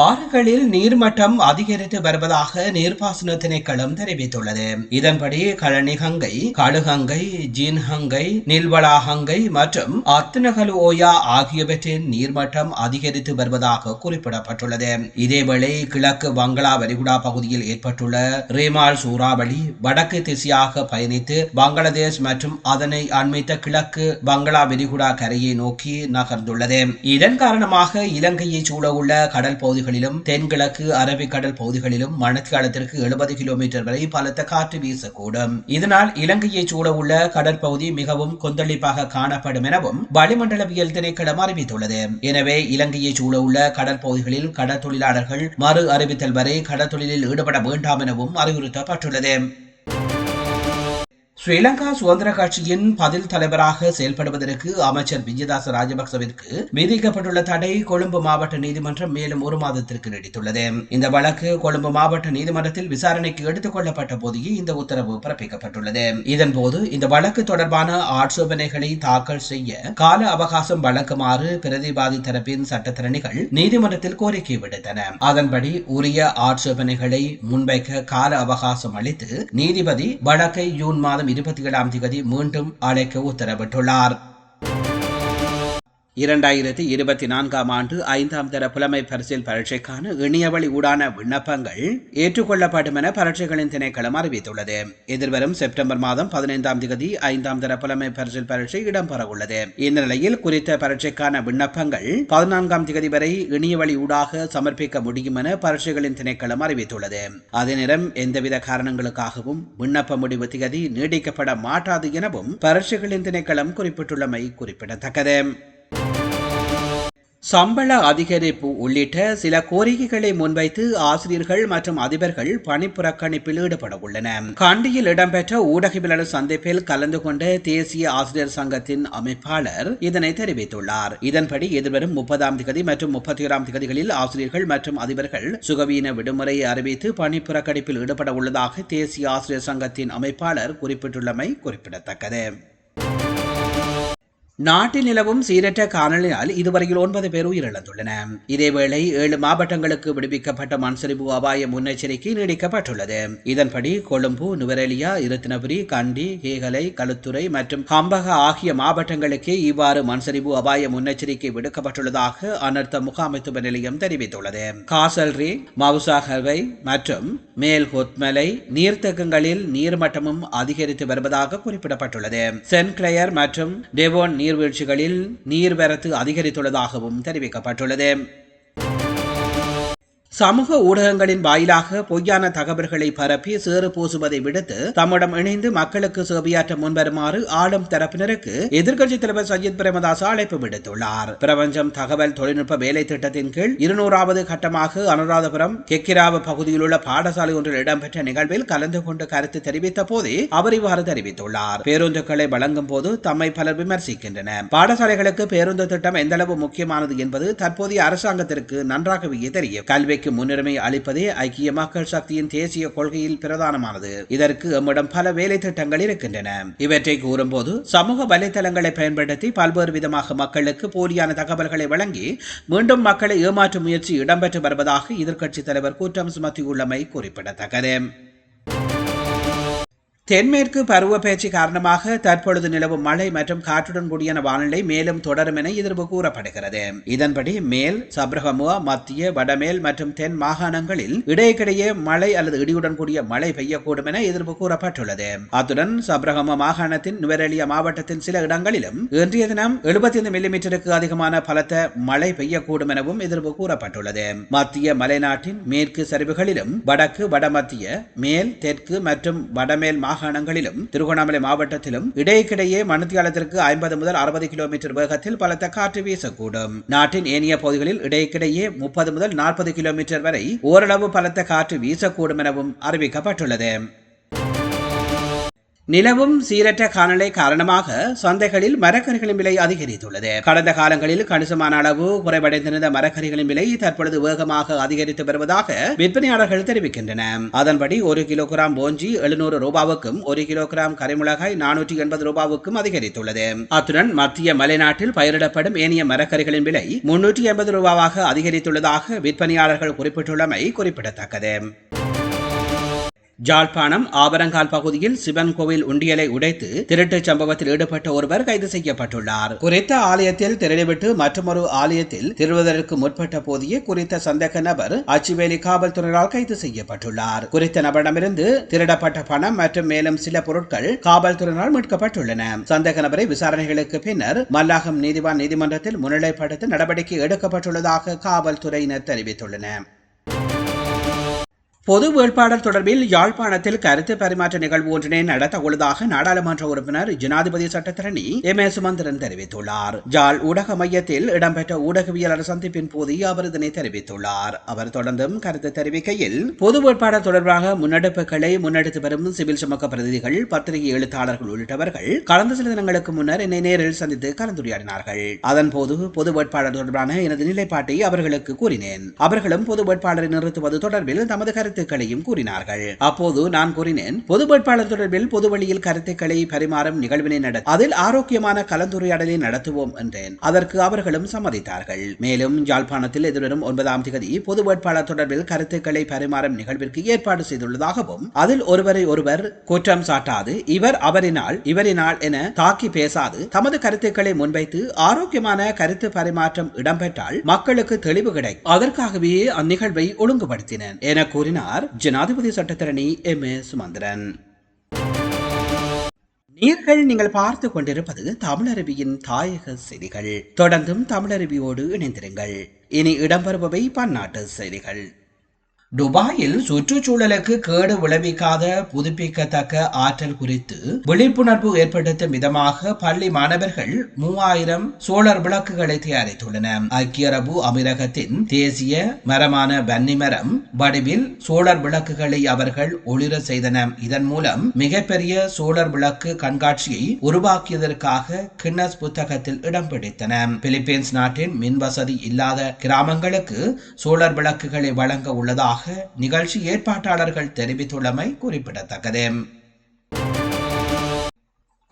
ஆறுகளில் நீர்மட்டம் அதிகரித்து வருவதாக நீர்ப்பாசன திணைக்களம் தெரிவித்துள்ளது. இதன்படி கழனிகங்கை கழுகங்கை ஜீன்ஹங்கை நில்வளாகங்கை மற்றும் அத்துநகல் ஓயா ஆகியவற்றின் நீர்மட்டம் அதிகரித்து வருவதாக குறிப்பிடப்பட்டுள்ளது. இதேவேளை கிழக்கு வங்களா வரிகுடா பகுதியில் ஏற்பட்டுள்ள ரேமால் சூறாவளி வடக்கு திசையாக பயணித்து பங்களாதேஷ் மற்றும் அதனை அண்மித்த கிழக்கு பங்களா விரிகுடா கரையை நோக்கி நகர்ந்துள்ளது. இதன் காரணமாக இலங்கையை சூழவுள்ள கடல் பகுதி பகுதிகளிலும் தென்கிழக்கு அரபிக்கடல் பகுதிகளிலும் மணக்காலத்திற்கு எழுபது கிலோமீட்டர் வரை பலத்த காற்று வீசக்கூடும். இதனால் இலங்கையை சூழவுள்ள கடற்பகுதி மிகவும் கொந்தளிப்பாக காணப்படும் எனவும் வளிமண்டலவியல் திணைக்களம் அறிவித்துள்ளது. எனவே இலங்கையை சூழவுள்ள கடற்பகுதிகளில் கடற்தொழிலாளர்கள் மறு அறிவித்தல் வரை கடற்தொழிலில் ஈடுபட வேண்டாம் எனவும் அறிவுறுத்தப்பட்டுள்ளது. ஸ்ரீலங்கா சுதந்திர கட்சியின் பதில் தலைவராக செயல்படுவதற்கு அமைச்சர் விஜயதாச ராஜபக்சவிற்கு விதிக்கப்பட்டுள்ள தடை கொழும்பு மாவட்ட நீதிமன்றம் மேலும் ஒரு மாதத்திற்கு நீடித்துள்ளது. இந்த வழக்கு கொழும்பு மாவட்ட நீதிமன்றத்தில் விசாரணைக்கு எடுத்துக் கொள்ளப்பட்ட போதே இந்த உத்தரவு பிறப்பிக்கப்பட்டுள்ளது. இதன்போது இந்த வழக்கு தொடர்பான ஆட்சேபனைகளை தாக்கல் செய்ய கால அவகாசம் வழங்குமாறு பிரதிவாதி தரப்பின் சட்டத்திறனிகள் நீதிமன்றத்தில் கோரிக்கை விடுத்தன. அதன்படி உரிய ஆட்சேபனைகளை முன்வைக்க கால அவகாசம் அளித்து நீதிபதி வழக்கை ஜூன் மாதம் இருபத்தி ஏழாம் தேதி மீண்டும் அழைக்க உத்தரவிட்டுள்ளார். இரண்டாயிரத்தி இருபத்தி நான்காம் ஆண்டு ஐந்தாம் தர புலமை பரிசில் பரீட்சைக்கான இணையவழி ஊடான விண்ணப்பங்கள் ஏற்றுக்கொள்ளப்படும் என பரீட்சைகளின் திணைக்களம் அறிவித்துள்ளது. எதிர்வரும் செப்டம்பர் மாதம் பதினைந்தாம் தேதி ஐந்தாம் தர புலமை பரிசில் பரீட்சை இடம்பெற உள்ளது இந்த நிலையில் குறித்த பரீட்சைக்கான விண்ணப்பங்கள் பதினான்காம் தேதி வரை இணையவழி ஊடாக சமர்ப்பிக்க முடியும் என பரீட்சைகளின் திணைக்களம் அறிவித்துள்ளது. அதே நேரம் எந்தவித காரணங்களுக்காகவும் விண்ணப்ப முடிவு திகதி நீடிக்கப்பட மாட்டாது எனவும் பரீட்சைகளின் திணைக்களம் குறிப்பிட்டுள்ளமை குறிப்பிடத்தக்கது. சம்பள அதிகரிப்பு உள்ளிட்ட சில கோரிக்கைகளை முன்வைத்து ஆசிரியர்கள் மற்றும் அதிபர்கள் பணிப்புறக்கணிப்பில் ஈடுபட உள்ளனர் கண்டியில் இடம்பெற்ற ஊடகவியலாளர் சந்திப்பில் கலந்து கொண்ட தேசிய ஆசிரியர் சங்கத்தின் அமைப்பாளர் இதனை தெரிவித்துள்ளார். இதன்படி எதிர்வரும் முப்பதாம் திகதி மற்றும் முப்பத்தி ஓராம் திகதிகளில் ஆசிரியர்கள் மற்றும் அதிபர்கள் சுகவீன விடுமுறையை அறிவித்து பணிப்புறக்கணிப்பில் ஈடுபட உள்ளதாக தேசிய ஆசிரியர் சங்கத்தின் அமைப்பாளர் குறிப்பிட்டுள்ளமை குறிப்பிடத்தக்கது. நாட்டில் நிலவும் சீரற்ற காணலினால் இதுவரையில் ஒன்பது பேர் உயிரிழந்துள்ளன. இதேவேளை ஏழு மாவட்டங்களுக்கு விடுவிக்கப்பட்ட மண்சரிவு அபாய முன்னெச்சரிக்கை நீடிக்கப்பட்டுள்ளது. இதன்படி கொழும்பு நுவரெலியா இருத்தினபுரி கண்டி கேகலை களுத்துறை மற்றும் கம்பக ஆகிய மாவட்டங்களுக்கே இவ்வாறு மண்சரிவு அபாய முன்னெச்சரிக்கை விடுக்கப்பட்டுள்ளதாக அனர்த்த முகாமைத்துவ நிலையம் தெரிவித்துள்ளது. காசல்ரி மவுசாகவை மற்றும் மேல் ஹொத்மலை நீர்த்தகங்களில் நீர்மட்டமும் அதிகரித்து வருவதாக குறிப்பிடப்பட்டுள்ளது. சென்ட் கிளையர் மற்றும் டெவோன் நீர்வீழ்ச்சிகளில் நீர்வரத்து அதிகரித்துள்ளதாகவும் தெரிவிக்கப்பட்டுள்ளது. சமூக ஊடகங்களின் வாயிலாக பொய்யான தகவல்களை பரப்பி சேறு பூசுவதை விடுத்து தம்மிடம் இணைந்து மக்களுக்கு சேவையாற்ற முன்வருமாறு ஆளும் தரப்பினருக்கு எதிர்க்கட்சித் தலைவர் சஜித் பிரேமதாஸ் அழைப்பு விடுத்துள்ளார். பிரபஞ்சம் தகவல் தொழில்நுட்ப வேலை திட்டத்தின் கீழ் இருநூறாவது கட்டமாக அனுராதபுரம் கெக்கிராவ பகுதியில் உள்ள பாடசாலை ஒன்றில் இடம்பெற்ற நிகழ்வில் கலந்து கொண்டு கருத்து தெரிவித்த போதே அவர் இவ்வாறு தெரிவித்துள்ளார். பேருந்துகளை வழங்கும் போது தம்மை பலர் விமர்சிக்கின்றனர். பாடசாலைகளுக்கு பேருந்து திட்டம் எந்தளவு முக்கியமானது என்பது தற்போதைய அரசாங்கத்திற்கு நன்றாகவே தெரியும். கல்வி கல்விக்கு முன்னுரிமை அளிப்பதே ஐக்கிய மக்கள் சக்தியின் தேசிய கொள்கையில் பிரதானமானது. இதற்கு எம்மிடம் பல வேலை திட்டங்கள் இருக்கின்றன. இவற்றை கூறும்போது சமூக வலைதளங்களை பயன்படுத்தி பல்வேறு விதமாக மக்களுக்கு போலியான தகவல்களை வழங்கி மீண்டும் மக்களை ஏமாற்றும் முயற்சி இடம்பெற்று வருவதாக எதிர்க்கட்சித் தலைவர் குற்றம் சுமத்தியுள்ளமை குறிப்பிடத்தக்கது. தென்மேற்கு பருவப்பெயர்ச்சி காரணமாக தற்பொழுது நிலவும் மழை மற்றும் காற்றுடன் கூடிய வானிலை மேலும் தொடரும் என எதிர்ப்பு கூறப்படுகிறது. இதன்படி மேல் சப்ரகமுவா மத்திய வடமேல் மற்றும் தென் மாகாணங்களில் இடையிடையே மழை அல்லது இடியுடன் கூடிய மழை பெய்யக்கூடும் என எதிர்ப்பு கூறப்பட்டுள்ளது. அத்துடன் சப்ரகம மாகாணத்தின் நுவரெலியா மாவட்டத்தின் சில இடங்களிலும் இன்றைய தினம் எழுபத்தி ஐந்து மில்லிமீட்டருக்கு அதிகமான பலத்த மழை பெய்யக்கூடும் எனவும் எதிர்ப்பு கூறப்பட்டுள்ளது. மத்திய மலைநாட்டின் மேற்கு சரிவுகளிலும் வடக்கு வடமத்திய மேல் தெற்கு மற்றும் வடமேல் மாகாணங்களிலும் திருகோணாமலை மாவட்டத்திலும் இடையிடையே மணித்தியாலத்திற்கு ஐம்பது முதல் அறுபது கிலோமீட்டர் வேகத்தில் பலத்த காற்று வீசக்கூடும். நாட்டின் ஏனைய பகுதிகளில் இடையிடையே முப்பது முதல் நாற்பது கிலோமீட்டர் வரை ஓரளவு பலத்த காற்று வீசக்கூடும் எனவும் அறிவிக்கப்பட்டுள்ளது. நிலவும் சீரற்ற காலநிலை காரணமாக சந்தைகளில் மரக்கறிகளின் விலை அதிகரித்துள்ளது. கடந்த காலங்களில் கணிசமான அளவு குறைவடைந்திருந்த மரக்கறிகளின் விலை தற்பொழுது வேகமாக அதிகரித்து வருவதாக விற்பனையாளர்கள் தெரிவிக்கின்றனர் அதன்படி ஒரு கிலோகிராம் போஞ்சி எழுநூறு ரூபாவுக்கும் ஒரு கிலோகிராம் கரிமிளகாய் நானூற்றி எண்பது ரூபாவுக்கும் அதிகரித்துள்ளது. அத்துடன் மத்திய மலைநாட்டில் பயிரிடப்படும் ஏனைய மரக்கறிகளின் விலை முன்னூற்றி எண்பது ரூபாவாக அதிகரித்துள்ளதாக விற்பனையாளர்கள் குறிப்பிட்டுள்ளமை குறிப்பிடத்தக்கது. ஜாழ்ப்பாணம் ஆபரங்கால் பகுதியில் சிவன் கோவில் உண்டியலை உடைத்து திருட்டு சம்பவத்தில் ஈடுபட்ட ஒருவர் கைது செய்யப்பட்டுள்ளார். குறித்த ஆலயத்தில் திருடிவிட்டு மற்றொரு ஆலயத்தில் திருடுவதற்கு முற்பட்ட போதிய குறித்த சந்தேக நபர் அச்சுவேலி காவல்துறையினரால் கைது செய்யப்பட்டுள்ளார். குறித்த நபரிடமிருந்து திருடப்பட்ட பணம் மற்றும் மேலும் சில பொருட்கள் காவல்துறையினரால் மீட்கப்பட்டுள்ளன. சந்தேக நபரை விசாரணைகளுக்கு பின்னர் மல்லாகம் நீதிவான் நீதிமன்றத்தில் முன்னிலைப்படுத்த நடவடிக்கை எடுக்கப்பட்டுள்ளதாக காவல்துறையினர் தெரிவித்துள்ளனர். பொது வேட்பாளர் தொடர்பில் யாழ்ப்பாணத்தில் கருத்து பரிமாற்ற நிகழ்வு ஒன்றினை நடத்த உள்ளதாக நாடாளுமன்ற உறுப்பினர் ஜனாதிபதி சட்டத்தரணி எம் ஏ சுமந்திரன் தெரிவித்துள்ளார். ஜாழ் ஊடக மையத்தில் இடம்பெற்ற ஊடகவியலாளர் சந்திப்பின் போது அவர் இதனை தெரிவித்துள்ளார். அவர் தொடர்ந்தும் கருத்து தெரிவிக்கையில் பொது வேட்பாளர் தொடர்பாக முன்னெடுப்புகளை முன்னெடுத்து வரும் சிவில் சமூக பிரதிநிதிகள் பத்திரிகை எழுத்தாளர்கள் உள்ளிட்டவர்கள் கடந்த சில தினங்களுக்கு முன்னர் என்னை நேரில் சந்தித்து கலந்துரையாடினார்கள். அதன்போது பொது வேட்பாளர் தொடர்பான எனது நிலைப்பாட்டை அவர்களுக்கு கூறினேன். அவர்களும் பொது வேட்பாளரை நிறுத்துவது தொடர்பில் தமது கருத்து கருத்துக்களையும் கூறினார்கள். அப்போது நான் கூறினேன் பொது வேட்பாளர் தொடர்பில் பொது வழியில் கருத்துக்களை பரிமாறும் நிகழ்வினை நட அதில் ஆரோக்கியமான கலந்துரையாடலை நடத்துவோம் என்றேன். அதற்கு அவர்களும் சம்மதித்தார்கள். மேலும் யாழ்ப்பாணத்தில் எதிர்வரும் ஒன்பதாம் தேதி பொது வேட்பாளர் தொடர்பில் கருத்துக்களை பரிமாறும் நிகழ்விற்கு ஏற்பாடு செய்துள்ளதாகவும் அதில் ஒருவரை ஒருவர் குற்றம் சாட்டாது இவர் அவரினால் இவரினால் என தாக்கி பேசாது தமது கருத்துக்களை முன்வைத்து ஆரோக்கியமான கருத்து பரிமாற்றம் இடம்பெற்றால் மக்களுக்கு தெளிவு கிடைக்கும். அதற்காகவே அந்நிகழ்வை ஒழுங்குபடுத்தினேன் என கூறினார். ஜனாதிபதி சட்டத்தரணி எம் ஏ சுமந்திரன். நீர்கள் நீங்கள் பார்த்து கொண்டிருப்பது தமிழருவியின் தாயக செய்திகள். தொடர்ந்தும் தமிழருவியோடு இணைந்திருங்கள். இனி இடம்பெறுபவை பன்னாட்டு செய்திகள். துபாயில் சுற்றுச்சூழலுக்கு கேடு விளைவிக்காத புதுப்பிக்கத்தக்க ஆற்றல் குறித்து விழிப்புணர்வு ஏற்படுத்தும் விதமாக பள்ளி மாணவர்கள் மூவாயிரம் சோழர் விளக்குகளை தயாரித்துள்ளனர். ஐக்கிய அரபு அமீரகத்தின் தேசிய மரமான பன்னி மரம் வடிவில் சோழர் விளக்குகளை அவர்கள் ஒளிர செய்தனர். இதன் மூலம் மிகப்பெரிய சோழர் விளக்கு கண்காட்சியை உருவாக்கியதற்காக கின்னஸ் புத்தகத்தில் இடம் பிடித்தன. பிலிப்பீன்ஸ் நாட்டின் மின்வசதி இல்லாத கிராமங்களுக்கு சோழர் விளக்குகளை வழங்க உள்ளதாக நிகழ்ச்சி ஏற்பாட்டாளர்கள் தெரிவித்துள்ளமை குறிப்பிடத்தக்கது.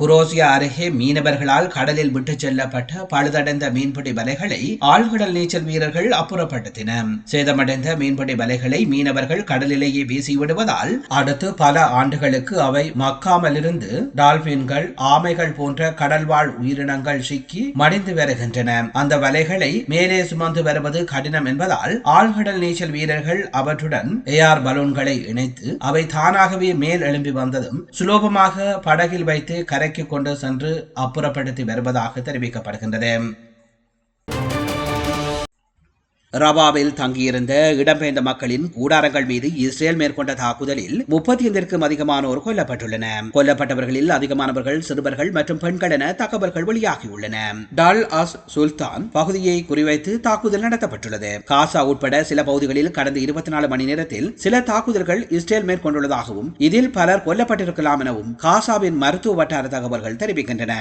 குரோசியா அருகே மீனவர்களால் கடலில் விட்டுச் செல்லப்பட்ட பழுதடைந்த மீன்பிடி வலைகளை ஆழ்கடல் நீச்சல் வீரர்கள் அப்புறப்படுத்தினர். சேதமடைந்த மீன்பிடி வலைகளை மீனவர்கள் கடலிலேயே வீசிவிடுவதால் அடுத்து பல ஆண்டுகளுக்கு அவை மக்காமலிருந்து டால்பின்கள் ஆமைகள் போன்ற கடல்வாழ் உயிரினங்கள் சிக்கி மடிந்து வருகின்றன. அந்த வலைகளை மேலே சுமந்து வருவது கடினம் என்பதால் ஆழ்கடல் நீச்சல் வீரர்கள் அவற்றுடன் ஏஆர் பலூன்களை இணைத்து அவை தானாகவே மேல் எழும்பி வந்ததும் சுலோபமாக படகில் வைத்து கரை கரைக்கு கொண்டு சென்று அப்புறப்படுத்தி வருவதாக தெரிவிக்கப்படுகின்றது. ரபாவில் தங்கியிருந்த இடம்பெயர்ந்த மக்களின் கூடாரங்கள் மீது இஸ்ரேல் மேற்கொண்ட தாக்குதலில் முப்பத்தி ஐந்திற்கும் அதிகமானோர் கொல்லப்பட்டுள்ளனர் கொல்லப்பட்டவர்களில் அதிகமானவர்கள் சிறுவர்கள் மற்றும் பெண்கள் என தகவல்கள் வெளியாகியுள்ளன. டால் அஸ் சுல்தான் பகுதியை குறிவைத்து தாக்குதல் நடத்தப்பட்டுள்ளது. காசா உட்பட சில பகுதிகளில் கடந்த இருபத்தி நாலு மணி நேரத்தில் சில தாக்குதல்கள் இஸ்ரேல் மேற்கொண்டுள்ளதாகவும் இதில் பலர் கொல்லப்பட்டிருக்கலாம் எனவும் காசாவின் மருத்துவ வட்டார தகவல்கள் தெரிவிக்கின்றன.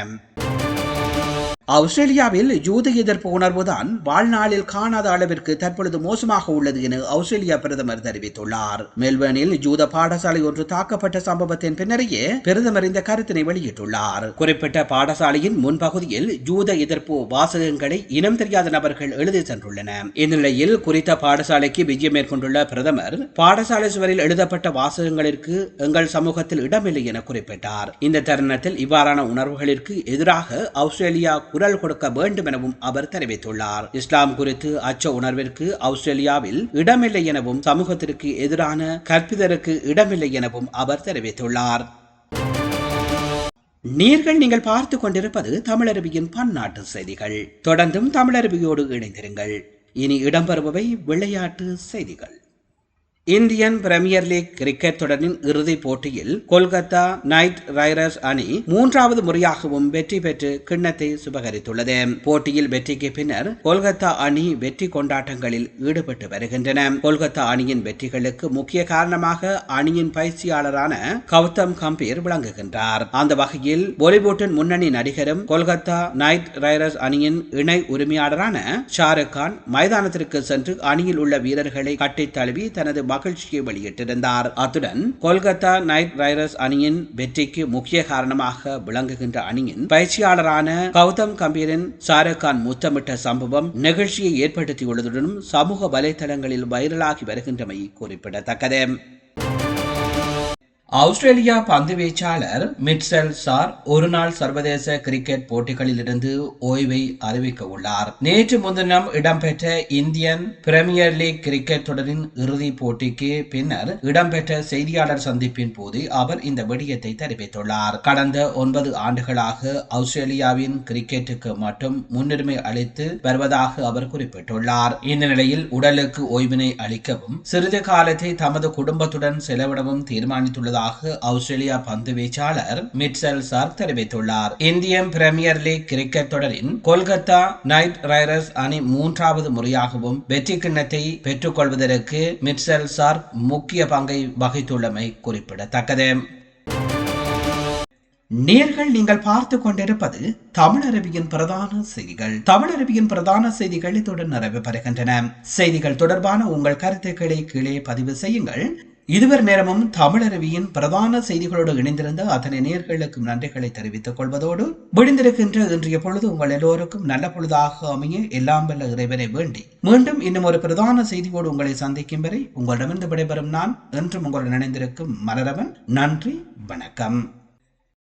ஆஸ்திரேலியாவில் யூத எதிர்ப்பு உணர்வுதான் வாழ்நாளில் காணாத அளவிற்கு தற்பொழுது மோசமாக உள்ளது என ஆஸ்திரேலியா பிரதமர் தெரிவித்துள்ளார். மெல்பர்னில் யூத பாடசாலை ஒன்று தாக்கப்பட்ட சம்பவத்தின் பின்னரையே பிரதமர் இந்த கருத்தினை வெளியிட்டுள்ளார். குறிப்பிட்ட பாடசாலையின் முன்பகுதியில் யூத எதிர்ப்பு வாசகங்களை இனம் தெரியாத நபர்கள் எழுதி சென்றுள்ளன. இந்நிலையில் குறித்த பாடசாலைக்கு விஜயம் மேற்கொண்டுள்ள பிரதமர் பாடசாலை சுவரில் எழுதப்பட்ட வாசகங்களிற்கு எங்கள் சமூகத்தில் இடமில்லை என குறிப்பிட்டார். இந்த தருணத்தில் இவ்வாறான உணர்வுகளிற்கு எதிராக ஆஸ்திரேலியா குரல் கொடுக்க வேண்டும் எனவும் அவர் தெரிவித்துள்ளார். இஸ்லாம் குறித்து அச்ச உணர்விற்கு ஆஸ்திரேலியாவில் இடமில்லை எனவும் சமூகத்திற்கு எதிரான கற்பிதருக்கு இடமில்லை எனவும் அவர் தெரிவித்துள்ளார். நீர்கள் நீங்கள் பார்த்து கொண்டிருப்பது தமிழருவியின் பன்னாட்டு செய்திகள். தொடர்ந்தும் தமிழருவியோடு இணைந்திருங்கள். இனி இடம்பெறுபவை விளையாட்டு செய்திகள். இந்தியன் பிரீமியர் லீக் கிரிக்கெட் தொடரின் இறுதிப் போட்டியில் கொல்கத்தா நைட் ரைடர்ஸ் அணி மூன்றாவது முறையாகவும் வெற்றி பெற்று கிண்ணத்தை சுபகரித்துள்ளது. போட்டியில் வெற்றிக்கு பின்னர் கொல்கத்தா அணி வெற்றி கொண்டாட்டங்களில் ஈடுபட்டு வருகின்றன. கொல்கத்தா அணியின் வெற்றிகளுக்கு முக்கிய காரணமாக அணியின் பயிற்சியாளரான கௌதம் கம்பீர் விளங்குகின்றார். அந்த வகையில் பாலிவுட்டின் முன்னணி நடிகரும் கொல்கத்தா நைட் ரைடர்ஸ் அணியின் இணை உரிமையாளரான ஷாருக் கான் மைதானத்திற்கு சென்று அணியில் உள்ள வீரர்களை கட்டித் தழுவி தனது மகிழ்ச்சியை வெளியிட்டிருந்தார். அத்துடன் கொல்கத்தா நைட் ரைடர்ஸ் அணியின் வெற்றிக்கு முக்கிய காரணமாக விளங்குகின்ற அணியின் பயிற்சியாளரான கௌதம் கம்பீரின் ஷாருக் கான் முத்தமிட்ட சம்பவம் நெகிழ்ச்சியை ஏற்படுத்தியுள்ளதுடன் சமூக வலைதளங்களில் வைரலாகி வருகின்றமை குறிப்பிடத்தக்கது. ஆஸ்திரேலியா பந்து வீச்சாளர் மிட்சல் சார் ஒருநாள் சர்வதேச கிரிக்கெட் போட்டிகளிலிருந்து ஓய்வை அறிவிக்க உள்ளார். நேற்று முன்தினம் இடம்பெற்ற இந்தியன் பிரீமியர் லீக் கிரிக்கெட் தொடரின் இறுதிப் போட்டிக்கு பின்னர் இடம்பெற்ற செய்தியாளர் சந்திப்பின் போது அவர் இந்த விடயத்தை தெரிவித்துள்ளார். கடந்த ஒன்பது ஆண்டுகளாக ஆஸ்திரேலியாவின் கிரிக்கெட்டுக்கு மட்டும் முன்னுரிமை அளித்து வருவதாக அவர் குறிப்பிட்டுள்ளார். இந்த நிலையில் உடலுக்கு ஓய்வினை அளிக்கவும் சிறிது காலத்தை தமது குடும்பத்துடன் செலவிடவும் தீர்மானித்துள்ளதாக ஆஸ்திரேலியா பந்து வீச்சாளர் மிட்சல் சார் தெரிவித்துள்ளார். இந்தியன் பிரீமியர் லீக் கிரிக்கெட் தொடரின் கொல்கத்தா நைட் ரைடர்ஸ் அணி மூன்றாவது முறையாகவும் வெற்றி கிண்ணத்தை பெற்றுக் கொள்வதற்கு மிட்செல் சார் முக்கிய பங்கை வகித்துள்ளமை குறிப்பிடத்தக்கது. நேர்கள் நீங்கள் பார்த்து கொண்டிருப்பது தமிழரபியின் பிரதான செய்திகள். தமிழரபியின் பிரதான செய்திகள் இத்துடன் நிறைவு பெறுகின்றன செய்திகள் தொடர்பான உங்கள் கருத்துக்களை கீழே பதிவு செய்யுங்கள். இதுவர் நேரமும் தமிழருவியின் பிரதான செய்திகளோடு இணைந்திருந்த அத்தனை நேர்களுக்கும் நன்றிகளை தெரிவித்துக் கொள்வதோடு விடுந்திருக்கின்ற இன்றைய பொழுது உங்கள் எல்லோருக்கும் நல்ல பொழுதாக அமைய எல்லாம் வல்ல இறைவனை வேண்டி. மீண்டும் இன்னும் ஒரு பிரதான செய்தியோடு உங்களை சந்திக்கும் வரை உங்களிடமிருந்து விடைபெறும் நான் என்றும் உங்களுடன் இணைந்திருக்கும் மலரவன். நன்றி வணக்கம்.